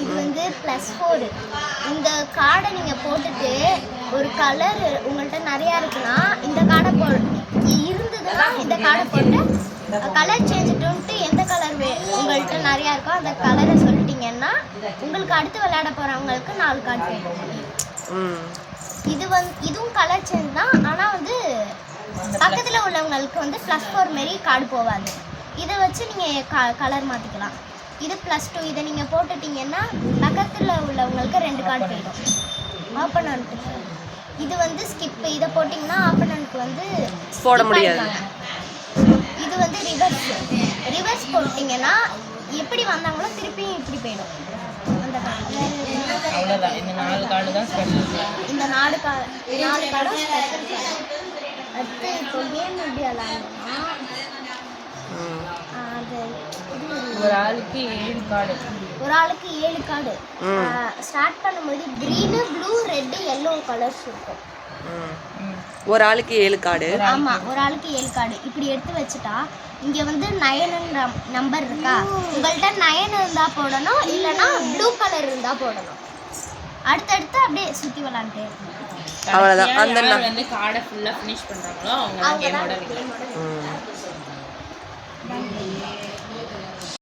இது வந்து plus four இந்த கார்டை நீங்கள் போட்டுட்டு ஒரு கலர் உங்கள்கிட்ட நிறையா இருக்குன்னா இந்த கார்டை போ இருந்ததுன்னா இந்த கார்டை போட்டு கலர் சேஞ்சுட்டு எந்த கலர் உங்கள்கிட்ட நிறையா இருக்கோ அந்த கலரை சொல்லிட்டீங்கன்னா உங்களுக்கு அடுத்து விளையாட போகிறவங்களுக்கு நாலு கார்டு வேணும் இது வந்து இதுவும் கலர் சேஞ்ச் தான். ஆனால் வந்து பக்கத்தில் உள்ளவங்களுக்கு வந்து ப்ளஸ் ஃபோர் மாரி கார்டு போகாது. இதை வச்சு நீங்கள் க கலர் மாற்றிக்கலாம் இது ப்ளஸ் டூ இதை நீங்கள் போட்டுட்டீங்கன்னா பக்கத்தில் உள்ளவங்களுக்கு ரெண்டு கார்டு போயிடும். ஆப்பனண்ட் இது வந்து ஸ்கிப் இதை போட்டிங்கன்னா ஆப்பனண்ட்க்கு வந்து போட முடியாது. இது வந்து ரிவர்ஸ் ரிவர்ஸ் போட்டிங்கன்னா எப்படி வந்தாங்களோ திருப்பியும் இப்படி போயிடும். அந்த இந்த நாலு கார்டு தான் ஸ்பெஷல் இந்த நாடு கா நாலு கார்டும் ஸ்பெஷல் கார்டு அடுத்து இப்போ கேம் எப்படி விளாடணும்னா ஒரு ஆளுக்கு ஏழு கார்டு. ஒரு ஆளுக்கு ஏழு கார்டு. ஸ்டார்ட் பண்ணும்போது green blue red yellow colours இருக்கும். ம். ம் ஒரு ஆளுக்கு ஏழு கார்டு. ஆமாம் ஒரு ஆளுக்கு ஏழு கார்டு. இப்படி எடுத்து வச்சுட்டா இங்கே வந்து நயனுன்ற நம்பர் இருக்கா? உங்கள்கிட்ட நயன் இருந்தால் போடணும் இல்லைன்னா ப்ளூ கலர் இருந்தால் போடணும். அடுத்தடுத்து அப்படியே சுற்றி விளாண்டுட்டே இருக்கணும். அவ்வளோதான் அந்த வந்து கார்டை ஃபுல்லாக ஃபினிஷ் பண்ணுறாங்களோ அவங்க கேமோட